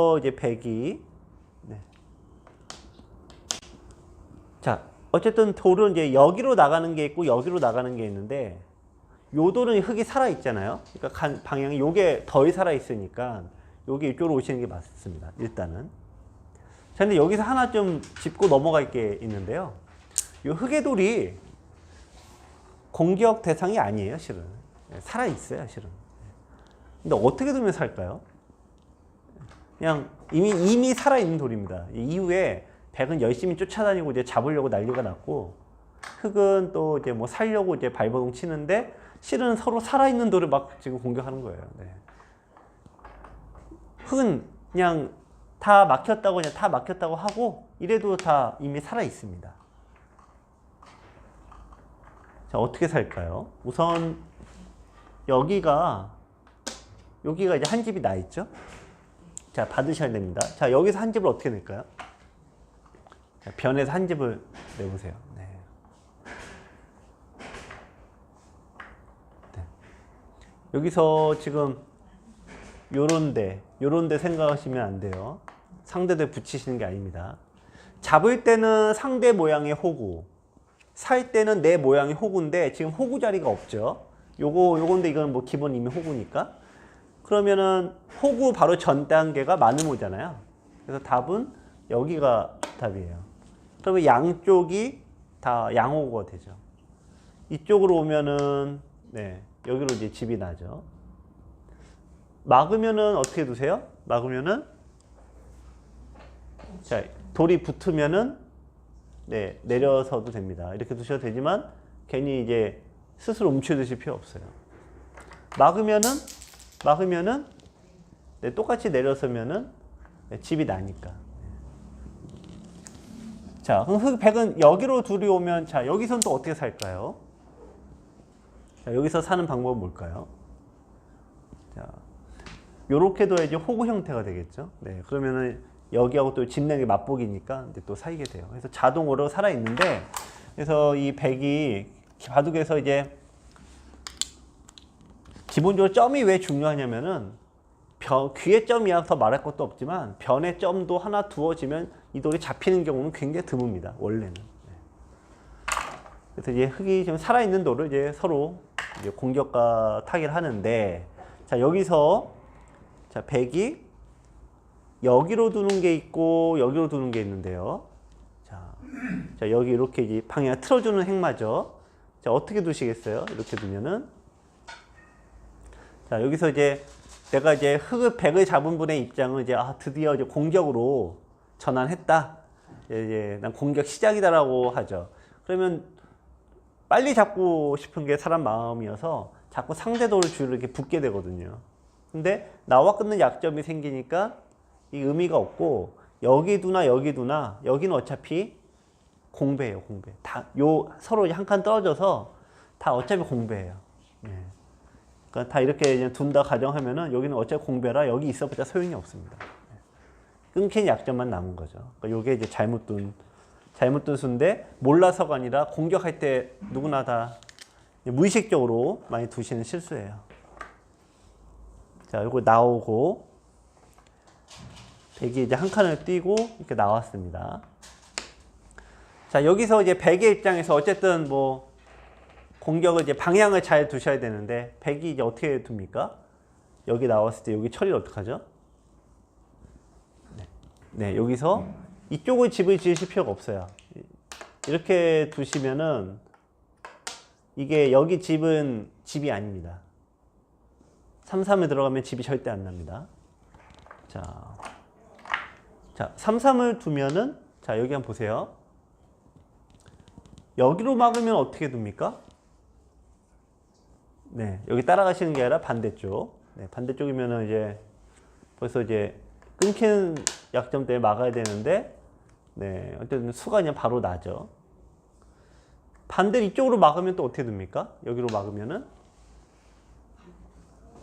어, 이제 백이 네. 자 어쨌든 돌은 이제 여기로 나가는 게 있고 여기로 나가는 게 있는데 요 돌은 흙이 살아 있잖아요. 그러니까 간- 방향이 요게 덜 살아 있으니까 요게 이쪽으로 오시는 게 맞습니다. 일단은. 자 근데 여기서 하나 좀 짚고 넘어갈 게 있는데요. 요 흙의 돌이 공격 대상이 아니에요, 실은. 예, 살아 있어요, 실은. 근데 어떻게 두면 살까요? 그냥 이미 이미 살아 있는 돌입니다. 이후에 백은 열심히 쫓아다니고 이제 잡으려고 난리가 났고 흙은 또 이제 뭐 살려고 이제 발버둥 치는데 실은 서로 살아 있는 돌을 막 지금 공격하는 거예요. 네. 흙은 그냥 다 막혔다고 그냥 다 막혔다고 하고 이래도 다 이미 살아 있습니다. 자 어떻게 살까요? 우선 여기가 여기가 이제 한 집이 나 있죠. 자, 받으셔야 됩니다. 자, 여기서 한 집을 어떻게 낼까요? 자, 변에서 한 집을 내보세요. 네. 네. 여기서 지금 요런데, 요런데 생각하시면 안 돼요. 상대대 붙이시는 게 아닙니다. 잡을 때는 상대 모양의 호구, 살 때는 내 모양의 호구인데 지금 호구 자리가 없죠. 요거, 요건데 이건 뭐 기본 이미 호구니까. 그러면은 호구 바로 전 단계가 마누모잖아요. 그래서 답은 여기가 답이에요. 그러면 양쪽이 다 양호가 되죠. 이쪽으로 오면은 네 여기로 이제 집이 나죠. 막으면은 어떻게 두세요? 막으면은 자 돌이 붙으면은 네 내려서도 됩니다. 이렇게 두셔도 되지만 괜히 이제 스스로 움츠드실 필요 없어요. 막으면은 막으면은 네, 똑같이 내려서면은 네, 집이 나니까. 자, 그럼 흙 백은 여기로 둘이 오면 자 여기선 또 어떻게 살까요? 자, 여기서 사는 방법은 뭘까요? 자, 요렇게 둬야지 호구 형태가 되겠죠. 네, 그러면은 여기하고 또 집내기 맛보기니까 이제 또 살게 돼요. 그래서 자동으로 살아 있는데 그래서 이 백이 바둑에서 이제 기본적으로 점이 왜 중요하냐면은 변, 귀의 점이야 더 말할 것도 없지만 변의 점도 하나 두어지면 이 돌이 잡히는 경우는 굉장히 드뭅니다. 원래는. 네. 그래서 이제 흙이 지금 살아있는 돌을 이제 서로 이제 공격과 타기를 하는데 자 여기서 자 백이 여기로 두는 게 있고 여기로 두는 게 있는데요. 자, 자 여기 이렇게 방향 틀어주는 행마죠. 자 어떻게 두시겠어요? 이렇게 두면은 자 여기서 이제 내가 이제 흙을 백을 잡은 분의 입장은 이제 아 드디어 이제 공격으로 전환했다. 이제, 난 공격 시작이다라고 하죠. 그러면 빨리 잡고 싶은 게 사람 마음이어서 자꾸 상대 돌을 주로 이렇게 붙게 되거든요. 근데 나와 끊는 약점이 생기니까 이 의미가 없고 여기 두나 여기 두나 여기는 어차피 공배예요 공배. 다 요 서로 한 칸 떨어져서 다 어차피 공배예요. 예. 그러니까 다 이렇게 그냥 둔다 가정하면은 여기는 어차피 공배라 여기 있어봤자 소용이 없습니다. 예. 끊긴 약점만 남은 거죠. 그러니까 요게 이제 잘못 둔 잘못 둔 수인데 몰라서가 아니라 공격할 때 누구나 다 무의식적으로 많이 두시는 실수예요. 자, 요거 나오고 백이 이제 한 칸을 띄고 이렇게 나왔습니다. 자, 여기서 이제 백의 입장에서 어쨌든 뭐 공격을 이제 방향을 잘 두셔야 되는데 백이 이제 어떻게 둡니까? 여기 나왔을 때 여기 처리를 어떻게 하죠? 네. 네, 여기서 이쪽을 집을 지으실 필요가 없어요. 이렇게 두시면은 이게 여기 집은 집이 아닙니다. 3, 3에 들어가면 집이 절대 안 납니다. 자, 자, 3, 3을 두면은 자 여기 한번 보세요. 여기로 막으면 어떻게 둡니까? 네, 여기 따라가시는 게 아니라 반대쪽. 네, 반대쪽이면은 이제 벌써 이제 끊기는 약점 때문에 막아야 되는데, 네, 어쨌든 수가 그냥 바로 나죠. 반대로 이쪽으로 막으면 또 어떻게 됩니까? 여기로 막으면은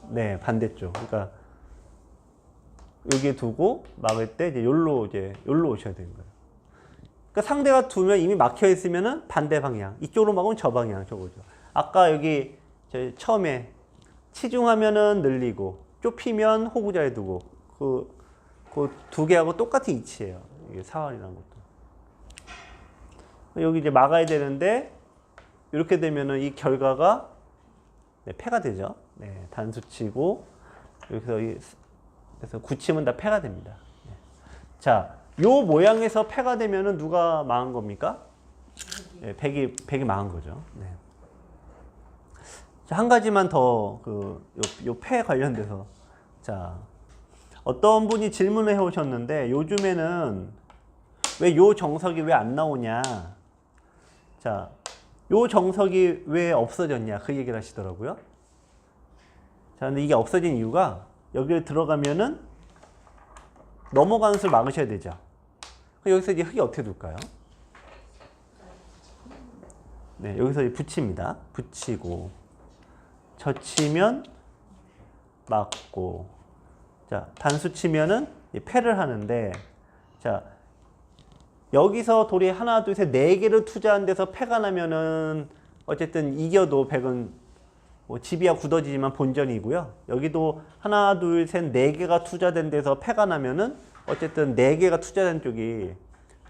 네, 반대쪽. 그러니까 여기에 두고 막을 때 이제 여기로 이제 여기로 오셔야 되는 거예요. 그러니까 상대가 두면 이미 막혀 있으면은 반대 방향. 이쪽으로 막으면 저 방향 저거죠. 아까 여기 저 처음에 치중하면은 늘리고 좁히면 호구자에 두고 그 그 두 개하고 똑같은 이치예요. 이게 사활이라는 것도. 여기 이제 막아야 되는데 이렇게 되면은 이 결과가 네, 패가 되죠. 네, 단수치고 여기서 이, 그래서 굳히면 다 패가 됩니다. 네. 자, 요 모양에서 패가 되면은 누가 망한 겁니까? 네, 백이 백이 망한 거죠. 네. 자, 한 가지만 더그요패 관련돼서 자 어떤 분이 질문을 해 오셨는데 요즘에는 왜 요 정석이 왜 안 나오냐? 자, 요 정석이 왜 없어졌냐? 그 얘기를 하시더라고요. 자, 근데 이게 없어진 이유가 여기를 들어가면은 넘어가는 수를 막으셔야 되죠. 여기서 이제 흙이 어떻게 둘까요? 네, 여기서 이제 붙입니다. 붙이고 젖히면 막고 자 단수 치면은 이 패를 하는데 자 여기서 돌이 하나 둘 셋 네 개를 투자한 데서 패가 나면은 어쨌든 이겨도 백은 뭐 집이야 굳어지지만 본전이고요. 여기도 하나 둘 셋 네 개가 투자된 데서 패가 나면은 어쨌든 네 개가 투자된 쪽이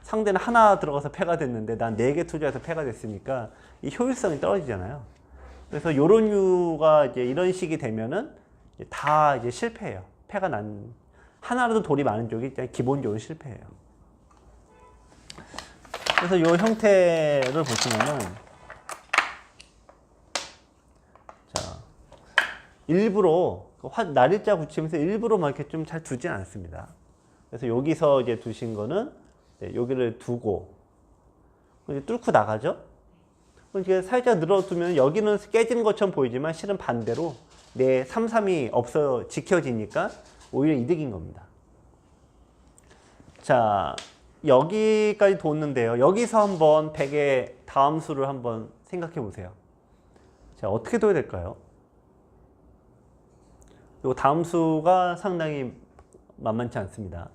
상대는 하나 들어가서 패가 됐는데 난 네 개 투자해서 패가 됐으니까 이 효율성이 떨어지잖아요. 그래서 요런 류가 이제 이런 식이 되면은 다 이제 실패해요. 패가 난 하나라도 돌이 많은 쪽이 기본적으로 실패해요. 그래서 요 형태를 보시면은 자 일부러 그 화- 날일자 붙이면서 일부러 막 이렇게 좀 잘 두진 않습니다. 그래서 여기서 이제 두신 거는 네, 여기를 두고 이제 뚫고 나가죠. 이게 살짝 늘어두면 여기는 깨지는 것처럼 보이지만 실은 반대로 내 3, 3이 없어 지켜지니까 오히려 이득인 겁니다. 자, 여기까지 뒀는데요. 여기서 한번 100의 다음 수를 한번 생각해 보세요. 자, 어떻게 둬야 될까요? 요 다음 수가 상당히 만만치 않습니다.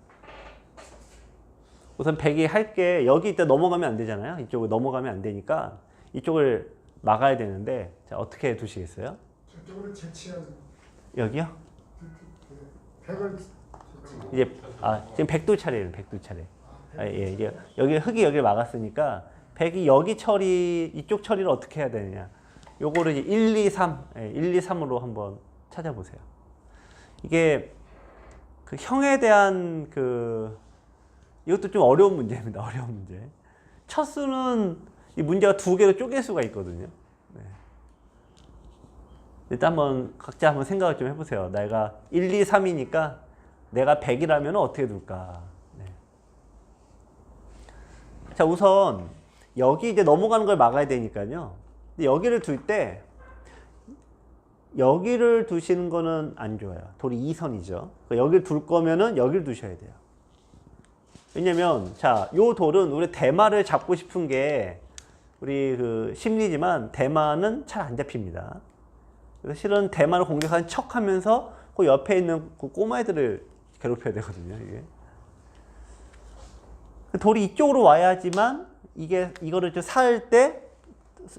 우선 100이 할 게 여기 있다 넘어가면 안 되잖아요. 이쪽을 넘어가면 안 되니까 이쪽을 막아야 되는데 자, 어떻게 두시겠어요? 저쪽으로 채취한 여기요? 백을 이제 아 지금 백두 차례예요. 백두 차례. 아, 예, 이제 여기 흙이 여기를 막았으니까 백이 여기 처리 이쪽 처리를 어떻게 해야 되느냐? 요거를 이제 1, 2, 3, 예, 1, 2, 3으로 한번 찾아보세요. 이게 그 형에 대한 그 이것도 좀 어려운 문제입니다. 어려운 문제. 첫 수는 이 문제가 두 개로 쪼갤 수가 있거든요. 네. 일단 한번 각자 한번 생각을 좀 해보세요. 내가 1, 2, 3이니까 내가 100이라면 어떻게 둘까? 네. 자, 우선 여기 이제 넘어가는 걸 막아야 되니까요. 근데 여기를 둘 때 여기를 두시는 거는 안 좋아요. 돌이 2선이죠. 여기를 둘 거면은 여기를 두셔야 돼요. 왜냐면 자, 요 돌은 우리 대마를 잡고 싶은 게 우리 그 심리지만 대마는 잘안 잡힙니다. 그래서 실은 대마를 공격하는 척 하면서 그 옆에 있는 그 꼬마애들을 괴롭혀야 되거든요, 이게. 그 돌이 이쪽으로 와야지만 이게 이거를 좀살때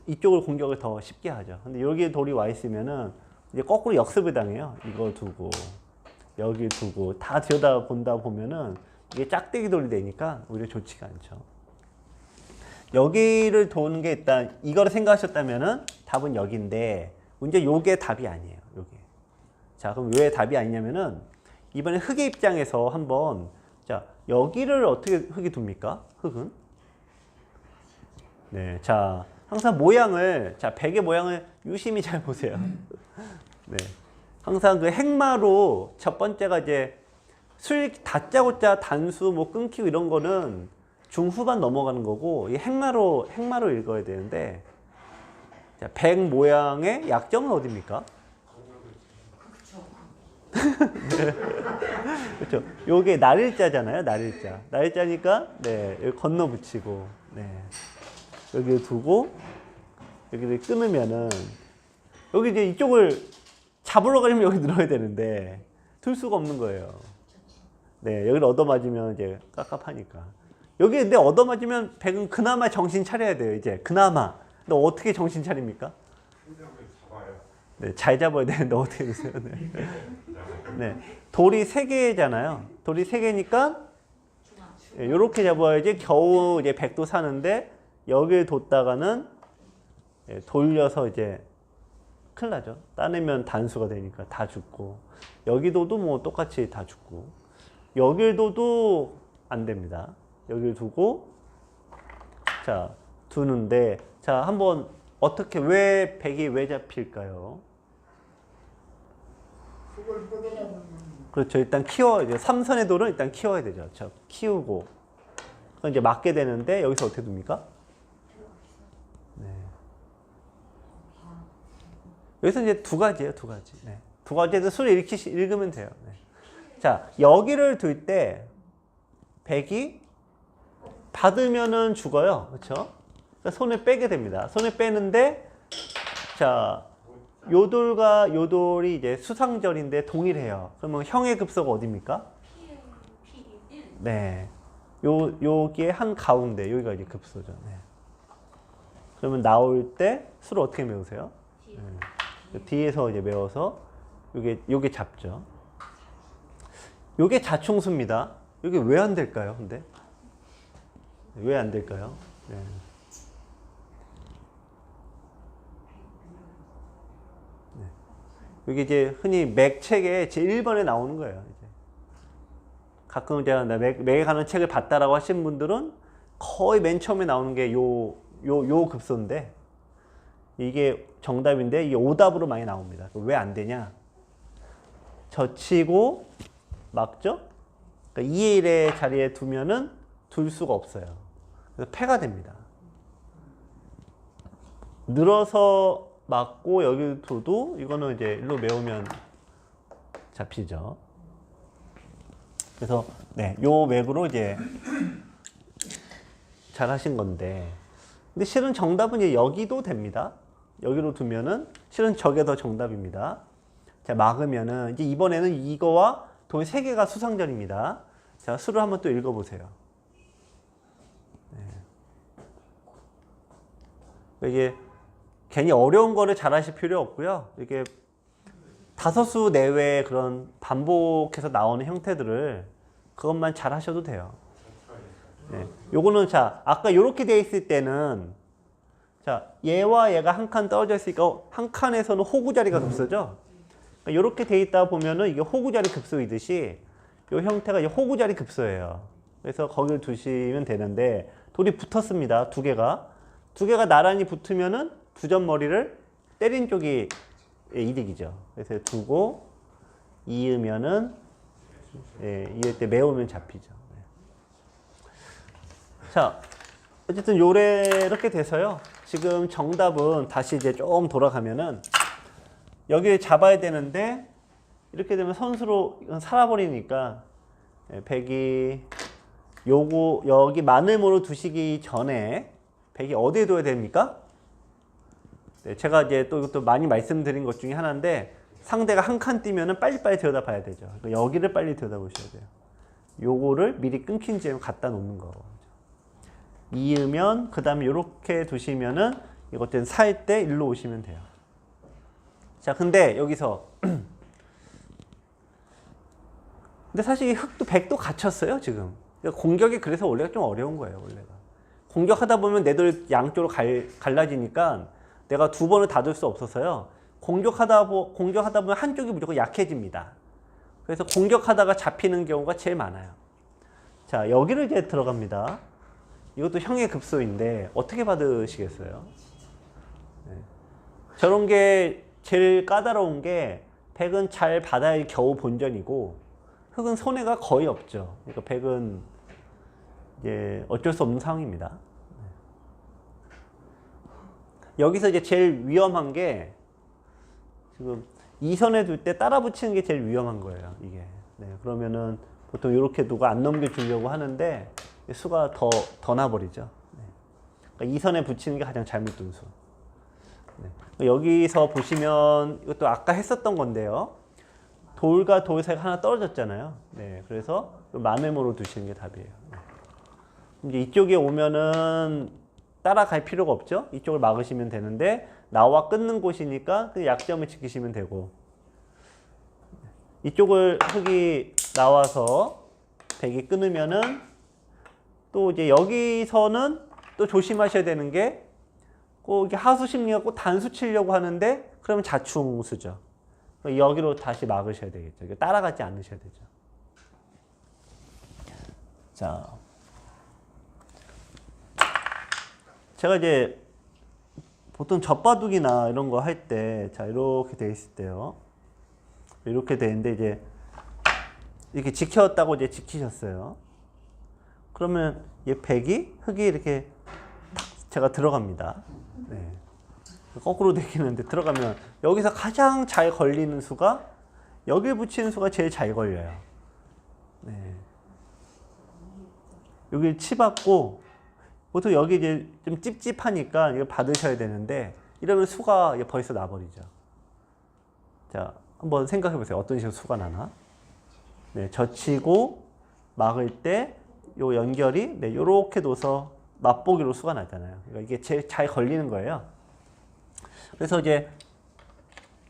이쪽을 공격을 더 쉽게 하죠. 근데 여기에 돌이 와 있으면은 이제 거꾸로 역습을 당해요. 이거 두고 여기 두고 다 들여다 본다 보면은 이게 짝대기 돌이 되니까 오히려 좋지가 않죠. 여기를 도는 게 일단 이거를 생각하셨다면은 답은 여기인데 문제 요게 답이 아니에요. 요게. 자, 그럼 왜 답이 아니냐면은 이번에 흙의 입장에서 한번 자, 여기를 어떻게 흙이 둡니까? 흙은? 네. 자, 항상 모양을 자, 백의 모양을 유심히 잘 보세요. 네. 항상 그 행마로 첫 번째가 이제 술 다짜고짜 단수 뭐 끊기고 이런 거는 중후반 넘어가는 거고 이 행마로 행마로 읽어야 되는데 자, 백 모양의 약점은 어디입니까? 그렇죠. 요게 날일자잖아요. 날일자. 날일자니까 네 여기 건너 붙이고 네 여기 두고 여기를 끊으면은 여기 이제 이쪽을 잡으러 가려면 여기 늘어야 되는데 들 수가 없는 거예요. 네 여기를 얻어맞으면 이제 깝깝하니까 여기 근데 얻어맞으면 백은 그나마 정신 차려야 돼요. 이제 그나마. 근데 어떻게 정신 차립니까? 네, 잘 잡아야 되는데 어떻게 되세요? 네. 네. 돌이 세 개잖아요. 돌이 세 개니까 이렇게 잡아야지 겨우 이제 백도 사는데 여기를 뒀다가는 예, 돌려서 이제 큰일 나죠. 따내면 단수가 되니까 다 죽고 여기도도 뭐 똑같이 다 죽고 여길 둬도 안 됩니다. 여길 두고 자 두는데 자 한번 어떻게 왜 백이 왜 잡힐까요? 그렇죠. 일단 키워 이제 삼선의 돌은 일단 키워야 되죠. 저 키우고 이제 맞게 되는데 여기서 어떻게 둡니까? 네. 여기서 이제 두 가지예요, 두 가지. 네. 두 가지에서 수를 읽으면 돼요. 네. 자 여기를 둘때 백이 받으면은 죽어요, 그렇죠? 손을 빼게 됩니다. 손을 빼는데 자 요돌과 요돌이 이제 수상절인데 동일해요. 그러면 형의 급소가 어디입니까? 네. 요, 요기에 한 가운데, 여기가 이제 급소죠. 네. 그러면 나올 때 수를 어떻게 메우세요? 네. 뒤에서 이제 메워서 요게, 요게 잡죠. 요게 자충수입니다. 요게 왜 안 될까요, 근데? 왜 안 될까요? 네. 이게 이제 흔히 맥 책에 제 1번에 나오는 거예요. 이제. 가끔 제가 나 맥, 맥에 가는 책을 봤다라고 하신 분들은 거의 맨 처음에 나오는 게 요, 요, 요 급소인데 이게 정답인데 이게 오답으로 많이 나옵니다. 왜 안 되냐? 젖히고 막죠? 그러니까 2의 1의 자리에 두면은 둘 수가 없어요. 패가 됩니다. 늘어서 맞고 여기 둬도 이거는 이제 일로 메우면 잡히죠. 그래서 네, 요 맥으로 이제 잘 하신 건데. 근데 실은 정답은 이제 여기도 됩니다. 여기로 두면은 실은 저게 더 정답입니다. 자, 막으면은 이제 이번에는 이거와 돌세 개가 수상절입니다. 자, 수를 한번 또 읽어 보세요. 이게 괜히 어려운 거를 잘 하실 필요 없고요. 이게 다섯 수 내외의 그런 반복해서 나오는 형태들을 그것만 잘 하셔도 돼요. 네. 요거는 자, 아까 이렇게 돼 있을 때는 자, 얘와 얘가 한 칸 떨어져 있으니까 한 칸에서는 호구 자리가 급소죠. 그러니까 이렇게 돼 있다 보면은 이게 호구 자리 급소이듯이 요 형태가 이제 호구 자리 급소예요. 그래서 거기를 두시면 되는데 돌이 붙었습니다. 두 개가 두 개가 나란히 붙으면은 두 점 머리를 때린 쪽이 이득이죠. 그래서 두고 이으면은 예, 이을 때 메우면 잡히죠. 네. 자, 어쨌든 요래 이렇게 돼서요. 지금 정답은 다시 이제 좀 돌아가면은 여기를 잡아야 되는데 이렇게 되면 선수로 살아버리니까 예, 백이 요거 여기 마늘모로 두시기 전에 백이 어디에 둬야 됩니까? 네, 제가 이제 또 이것도 많이 말씀드린 것 중에 하나인데 상대가 한 칸 뛰면은 빨리빨리 들여다봐야 되죠. 그러니까 여기를 빨리 들여다보셔야 돼요. 요거를 미리 끊긴 지 갖다 놓는 거. 이으면 그 다음에 이렇게 두시면은 이것들은 살 때 일로 오시면 돼요. 자, 근데 여기서 근데 사실 이 흙도 백도 갇혔어요 지금. 그러니까 공격이 그래서 원래가 좀 어려운 거예요 원래가. 공격하다 보면 내돌 양쪽으로 갈, 갈라지니까 내가 두 번을 닫을 수 없어서요. 공격하다 보, 공격하다 보면 한쪽이 무조건 약해집니다. 그래서 공격하다가 잡히는 경우가 제일 많아요. 자 여기를 이제 들어갑니다. 이것도 형의 급소인데 어떻게 받으시겠어요? 네. 저런 게 제일 까다로운 게 백은 잘 받아야 겨우 본전이고 흙은 손해가 거의 없죠. 그러니까 백은 이제 어쩔 수 없는 상황입니다. 네. 여기서 이제 제일 위험한 게 지금 이선에 둘 때 따라 붙이는 게 제일 위험한 거예요. 이게. 네, 그러면은 보통 이렇게 두고 안 넘겨주려고 하는데 수가 더, 더 나버리죠. 네. 그러니까 이선에 붙이는 게 가장 잘못된 수. 네. 여기서 보시면 이것도 아까 했었던 건데요. 돌과 돌 사이가 하나 떨어졌잖아요. 네, 그래서 마늘모로 두시는 게 답이에요. 네. 이제 이쪽에 오면은 따라갈 필요가 없죠. 이쪽을 막으시면 되는데 나와 끊는 곳이니까 그 약점을 지키시면 되고 이쪽을 흙이 나와서 백이 끊으면은 또 이제 여기서는 또 조심하셔야 되는 게 꼭 이게 하수 심리가 꼭 단수 치려고 하는데 그러면 자충수죠. 여기로 다시 막으셔야 되겠죠. 따라가지 않으셔야 되죠. 자, 제가 이제 보통 젖바둑이나 이런 거 할 때, 자 이렇게 돼 있을 때요. 이렇게 돼 있는데 이제 이렇게 지켰다고 이제 지키셨어요. 그러면 이 백이 흙이 이렇게 탁 제가 들어갑니다. 네. 거꾸로 되기는데 들어가면 여기서 가장 잘 걸리는 수가 여기 붙이는 수가 제일 잘 걸려요. 네. 여기 치 받고 보통 여기 이제 좀 찝찝하니까 이거 받으셔야 되는데 이러면 수가 벌써 나버리죠. 자, 한번 생각해 보세요. 어떤 식으로 수가 나나? 네, 젖히고 막을 때 요 연결이 네, 요렇게 둬서 맛보기로 수가 나잖아요. 그러니까 이게 제일 잘 걸리는 거예요. 그래서 이제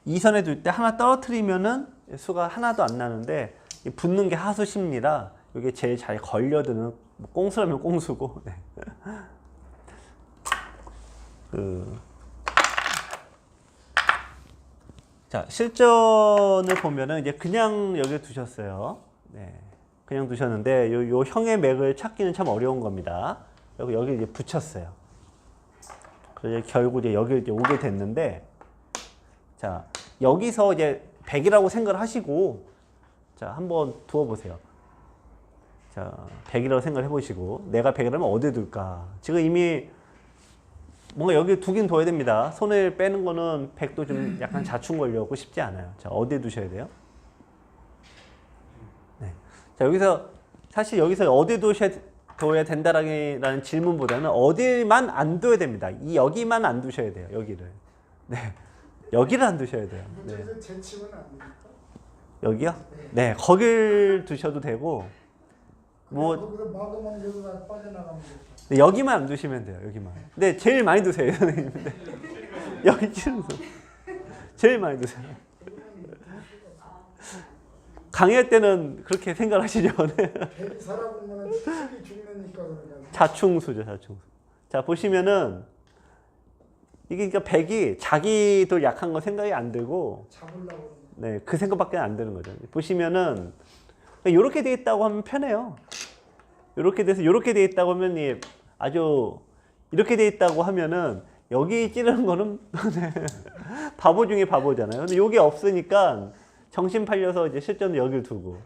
이 선에 둘 때 하나 떨어뜨리면은 수가 하나도 안 나는데 이 붙는 게 하수 심리라 이게 제일 잘 걸려드는 뭐 꽁수라면 꽁수고 네. 그, 자 실전을 보면은 이제 그냥 여기 두셨어요. 네. 그냥 두셨는데 요, 요 형의 맥을 찾기는 참 어려운 겁니다. 여기 여기 이제 붙였어요. 그래서 결국 이제 여기 이제 오게 됐는데 자 여기서 이제 100이라고 생각을 하시고 자 한번 두어 보세요. 자 100이라고 생각을 해보시고 내가 100이라면 어디에 둘까? 지금 이미 뭔가 여기 두긴 둬야 됩니다. 손을 빼는 거는 100도 좀 약간 자충 걸려고 쉽지 않아요. 자 어디에 두셔야 돼요? 네. 자 여기서 사실 여기서 어디에 두셔야 둬야 된다라는 질문보다는 어디만 안 둬야 됩니다. 이 여기만 안 두셔야 돼요. 여기를. 네. 여기를 안 두셔야 돼요. 네. 여기요? 네. 거길 두셔도 되고 뭐. 네, 여기만 안 두시면 돼요. 여기만. 근데 제일 많이 두세요, 선생님. 네. 여기 치는 수. 제일 많이 두세요. 강의할 때는 그렇게 생각하시죠. 자충수죠, 자충수. 자, 보시면은 이게 그러니까 백이 자기도 약한 거 생각이 안 들고. 네, 그 생각밖에 안 드는 거죠. 보시면은 이렇게 돼 있다고 하면 편해요. 이렇게 돼서 이렇게 돼 있다고 하면 이 아주 이렇게 돼 있다고 하면은 여기 찌르는 거는 네, 바보 중에 바보잖아요. 근데 여기 없으니까 정신 팔려서 이제 실전은 여기를 두고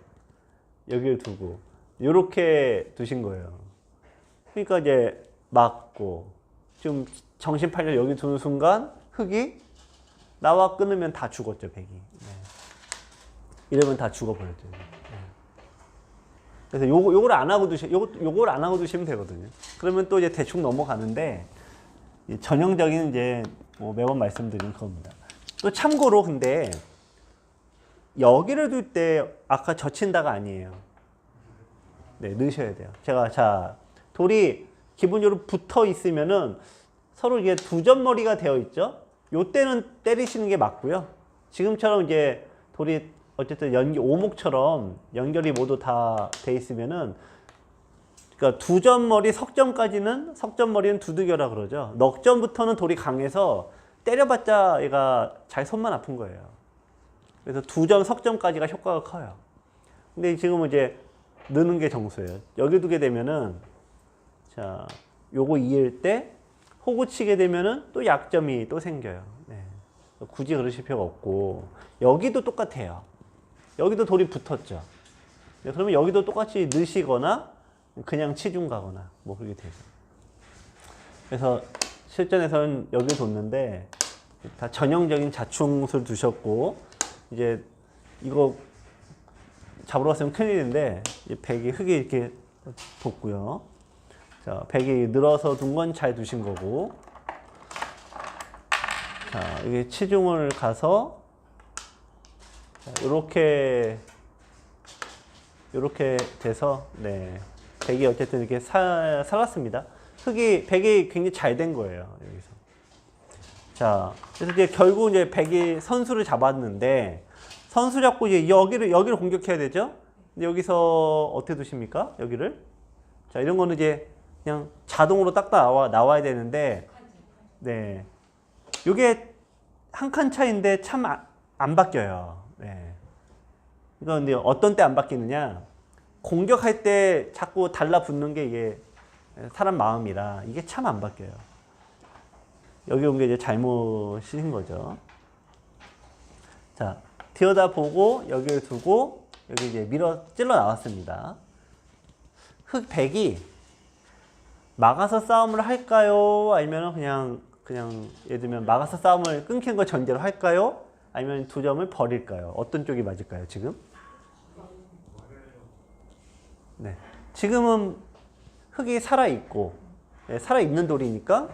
여기를 두고 이렇게 두신 거예요. 그러니까 이제 맞고 좀 정신 팔려 여기 두는 순간 흙이 나와 끊으면 다 죽었죠 백이. 네. 이러면 다 죽어버렸죠. 네. 그래서 요거 요걸 안 하고 두시 요거 요걸 안 하고 두시면 되거든요. 그러면 또 이제 대충 넘어가는데 이 전형적인 이제 뭐 매번 말씀드린 겁니다. 또 참고로 근데 여기를 둘 때 아까 젖힌다가 아니에요. 네, 넣으셔야 돼요. 제가 자 돌이 기본적으로 붙어 있으면은 서로 이게 두 점머리가 되어 있죠. 요 때는 때리시는 게 맞고요. 지금처럼 이제 돌이 어쨌든 연기 오목처럼 연결이 모두 다 돼 있으면은 그러니까 두 점머리 석점까지는 석점머리는 두들겨라 그러죠. 넉점부터는 돌이 강해서 때려봤자 얘가 잘 손만 아픈 거예요. 그래서 두 점 석점까지가 효과가 커요. 근데 지금은 이제 넣는 게 정수예요. 여기 두게 되면은 자 요거 이을 때 호구 치게 되면은 또 약점이 또 생겨요. 네. 굳이 그러실 필요가 없고 여기도 똑같아요. 여기도 돌이 붙었죠. 네, 그러면 여기도 똑같이 넣으시거나 그냥 치중 가거나 뭐 그렇게 되죠. 그래서 실전에서는 여기 뒀는데 다 전형적인 자충술 두셨고 이제 이거 잡으러 갔으면 큰일인데 이 백이 흙이 이렇게 뒀고요. 자, 백이 늘어서 둔 건 잘 두신 거고. 자, 이게 치중을 가서 이렇게 이렇게 돼서 네 백이 어쨌든 이렇게 사, 살았습니다. 흙이 백이 굉장히 잘 된 거예요 여기서. 자, 그래서 이제 결국 이제 백이 선수를 잡았는데 선수 잡고 이제 여기를 여기를 공격해야 되죠. 근데 여기서 어떻게 두십니까? 여기를? 자, 이런 거는 이제 그냥 자동으로 딱 나와 나와야 되는데 네. 요게 한 칸 차인데 참 안 바뀌어요. 네. 이거 근데 어떤 때 안 바뀌느냐? 공격할 때 자꾸 달라붙는 게 이게 사람 마음이라 이게 참 안 바뀌어요. 여기 온 게 이제 잘못인 거죠. 자, 들여다 보고 여기를 두고 여기 이제 밀어 찔러 나왔습니다. 흑 100이 막아서 싸움을 할까요? 아니면 그냥 그냥 예를 들면 막아서 싸움을 끊기는 걸 전제로 할까요? 아니면 두 점을 버릴까요? 어떤 쪽이 맞을까요? 지금? 네. 지금은 흙이 살아 있고 살아 있는 돌이니까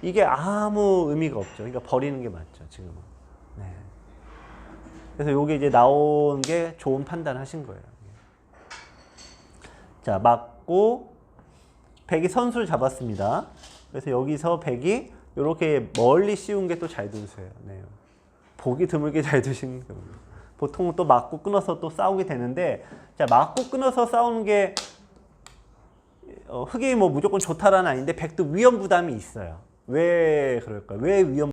이게 아무 의미가 없죠. 그러니까 버리는 게 맞죠. 지금은. 네. 그래서 요게 이제 나온 게 좋은 판단 하신 거예요. 자, 맞고 백이 선수를 잡았습니다. 그래서 여기서 백이 이렇게 멀리 씌운 게 또잘 두세요. 네. 보기 드물게 잘 두시는 겁니다. 보통은 또 맞고 끊어서 또 싸우게 되는데, 자, 맞고 끊어서 싸우는 게, 어, 흑이 뭐 무조건 좋다라는 아닌데, 백도 위험 부담이 있어요. 왜 그럴까요? 왜 위험